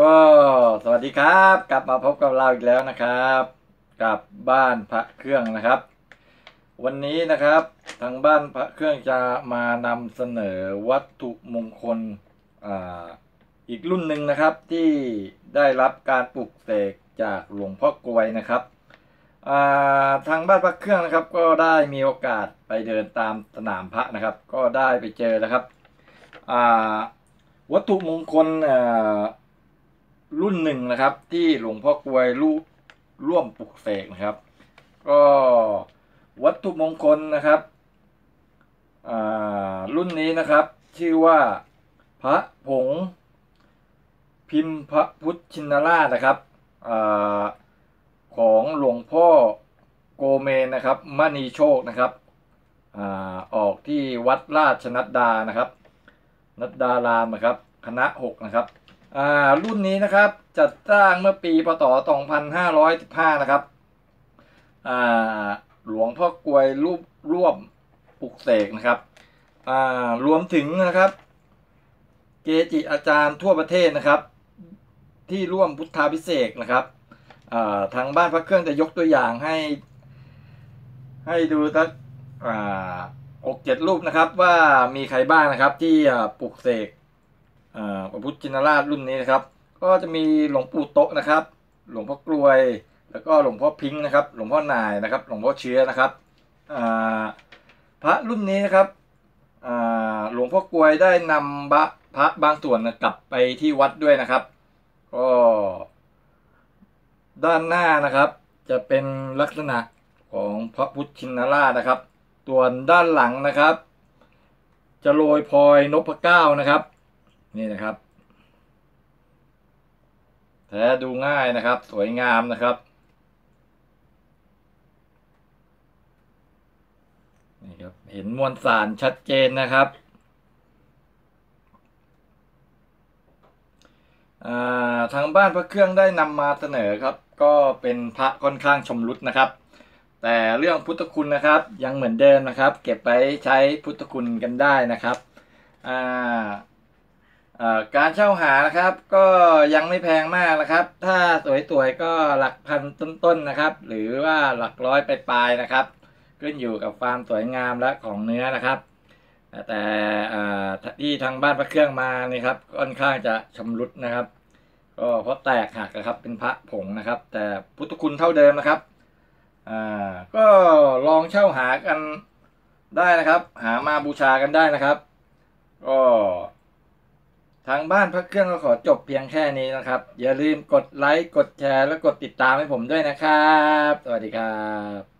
ก็สวัสดีครับ กลับมาพบกับเราอีกแล้วนะครับ กับบ้านพระเครื่องนะครับ วันนี้นะครับทางบ้านพระเครื่องจะมานำเสนอวัตถุมงคลออีกรุ่นหนึ่งนะครับที่ได้รับการปลุกเสกจากหลวงพ่อกวยนะครับทางบ้านพระเครื่องนะครับ ก็ได้มีโอกาสไปเดินตามสนามพระนะครับ ก็ได้ไปเจอแล้วครับวัตถุมงคลอ รุ่นหนึ่งนะครับ ที่หลวงพ่อกลวยรูร่วมปลุกเสกนะครับ ก็วัตถุมงคลนะครับรุ่นนี้นะครับ ชื่อว่าพระผง พิมพ์พระพุทธชินราชนะครับอของหลวงพ่อโกเมนนะครับมณีโชคนะครับอออกที่วัดราชนัดดานะครับ นัดดารามนะครับ คณะหกนะครับ รุ่นนี้นะครับจัดสร้างเมื่อปีพศ 2515 นะครับอ่าหลวงพ่อกลวยรูปร่วมปลุกเสกนะครับรวมถึงนะครับ เกจิอาจารย์ทั่วประเทศนะครับ ที่ร่วมพุทธาพิเศษนะครับทางบ้านพระเครื่องจะยกตัวอย่างให้ ให้ดูสักอกเจ็ดรูปนะครับว่ามีใครบ้างนะครับที่ปลุกเสก พระพุทธชินราชรุ่นนี้นะครับ ก็จะมีหลวงปู่โตะนะครับ หลวงพ่อกลวย แล้วก็หลวงพ่อพิงค์นะครับ หลวงพ่อนายนะครับ หลวงพ่อเชื้อนะครับพระรุ่นนี้นะครับหลวงพ่อกลวยได้นำพระบางส่วนกลับไปที่วัดด้วยนะครับ ก็ด้านหน้านะครับ จะเป็นลักษณะของพระพุทธชินราชนะครับส่วนด้านหลังนะครับ จะโรยพลอยนพเก้านะครับ นี่นะครับ แท้ดูง่ายนะครับ สวยงามนะครับ นี่ครับ เห็นมวลสารชัดเจนนะครับอ่าทางบ้านพระเครื่องได้นำมาเสนอครับ ก็เป็นพระค่อนข้างชำรุดนะครับ แต่เรื่องพุทธคุณนะครับ ยังเหมือนเดิมนะครับ เก็บไปใช้พุทธคุณกันได้นะครับอ่า การเช่าหานะครับก็ยังไม่แพงมากนะครับ ถ้าสวยๆก็หลักพันต้นๆนะครับ หรือว่าหลักร้อยไปลายๆนะครับ ขึ้นอยู่กับความสวยงามและของเนื้อนะครับ แต่ที่ทางบ้านพระเครื่องมานี่ครับค่อนข้างจะชำรุดนะครับ ก็เพราะแตกหักนะครับเป็นพระผงนะครับ แต่พุทธคุณเท่าเดิมนะครับก็ลองเช่าหากันได้นะครับ หามาบูชากันได้นะครับ ก็ ทางบ้านพักเครื่องก็ขอจบเพียงแค่นี้นะครับ อย่าลืมกดไลค์ กดแชร์ และกดติดตามให้ผมด้วยนะครับ สวัสดีครับ